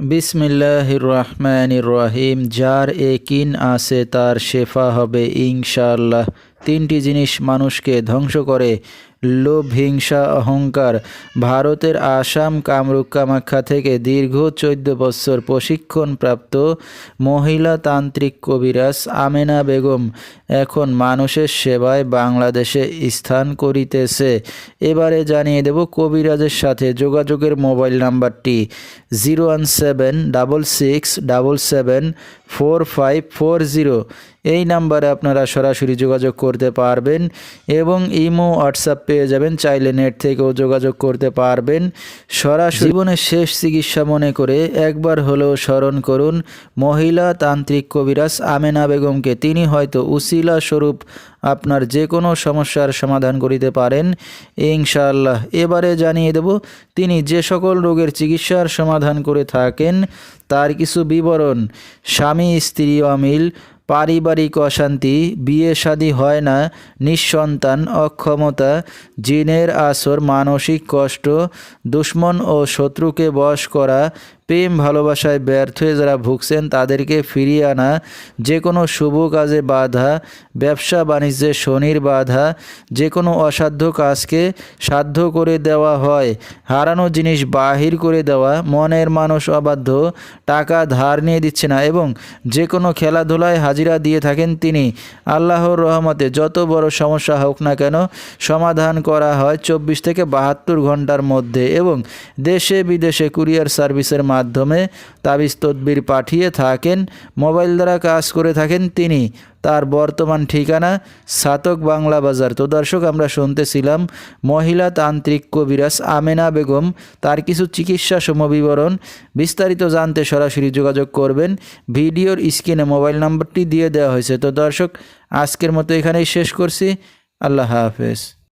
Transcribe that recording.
বিসমিল্লাহির রহমানির রহিম। যার এ কিন আছে, তার শেফা হবে ইনশাআল্লাহ। তিনটি জিনিস মানুষকে ধ্বংস করে। লোভ হিংসা অহংকার। ভারতের আসাম কামরূপ কামাখ্যা থেকে দীর্ঘ চোদ্দ বছর প্রশিক্ষণপ্রাপ্ত মহিলা তান্ত্রিক কবিরাজ আমেনা বেগম এখন মানুষের সেবায় বাংলাদেশে স্থান করিতেছে। এবারে জানিয়ে দেব কবিরাজের সাথে যোগাযোগের মোবাইল নাম্বারটি zero one seven double six double seven four five four zero. এই নাম্বারে আপনারা সরাসরি যোগাযোগ করতে পারবেন এবং ইমো, হোয়াটসঅ্যাপ পেয়ে যাবেন, চাইলে নেট থেকেও যোগাযোগ করতে পারবেন। সরাসরি জীবনের শেষ চিকিৎসা মনে করে একবার হলেও স্মরণ করুন, মহিলা তান্ত্রিক কবিরাজ আমেনা বেগমকে। তিনি হয়তো উসিলা স্বরূপ আপনার যে কোনো সমস্যার সমাধান করিতে পারেন। ইনশাআল্লাহ। এবারে জানিয়ে দেব, তিনি যে সকল রোগের চিকিৎসার সমাধান করে থাকেন, তার কিছু বিবরণ। স্বামী, স্ত্রী অমিল পারিবারিক অশান্তি, বিয়ে শাদী হয় না, নিঃসন্তান, অক্ষমতা, জিনের আসর, মানসিক কষ্ট, দুশ্মন ও শত্রুকে বশ করা প্রেম ভালোবাসায় ব্যর্থ হয়ে যারা ভুগছেন তাদেরকে ফিরিয়ে আনা যে কোনো শুভ কাজে বাধা, ব্যবসা বাণিজ্যে শনির বাধা যে কোনো অসাধ্য কাজকে সাধ্য করে দেওয়া হয়। হারানো জিনিস বাহির করে দেওয়া, মনের মানুষ অবাধ্য, টাকা ধার নিয়ে দিচ্ছে না এবং যে কোনো খেলাধুলায় হাজিরা দিয়ে থাকেন তিনি। আল্লাহর রহমতে যত বড় সমস্যা হোক না কেন সমাধান করা হয় চব্বিশ থেকে বাহাত্তর ঘণ্টার মধ্যে এবং দেশে বিদেশে কুরিয়ার সার্ভিসের মাধ্যমে তাবিজ তদবির পাঠিয়ে থাকেন। মোবাইল দ্বারা কাজ করে থাকেন তিনি। তার বর্তমান ঠিকানা সাতক বাংলা বাজার। তো দর্শক, আমরা শুনতেছিলাম মহিলা তান্ত্রিক কবিরাজ আমেনা বেগম। তার কিছু চিকিৎসা সমবিবরণ বিস্তারিত জানতে সরাসরি যোগাযোগ করবেন। ভিডিওর স্ক্রিনে মোবাইল নাম্বারটি দিয়ে দেওয়া হয়েছে। তো দর্শক, আজকের মতো এখানেই শেষ করছি। আল্লাহ হাফেজ।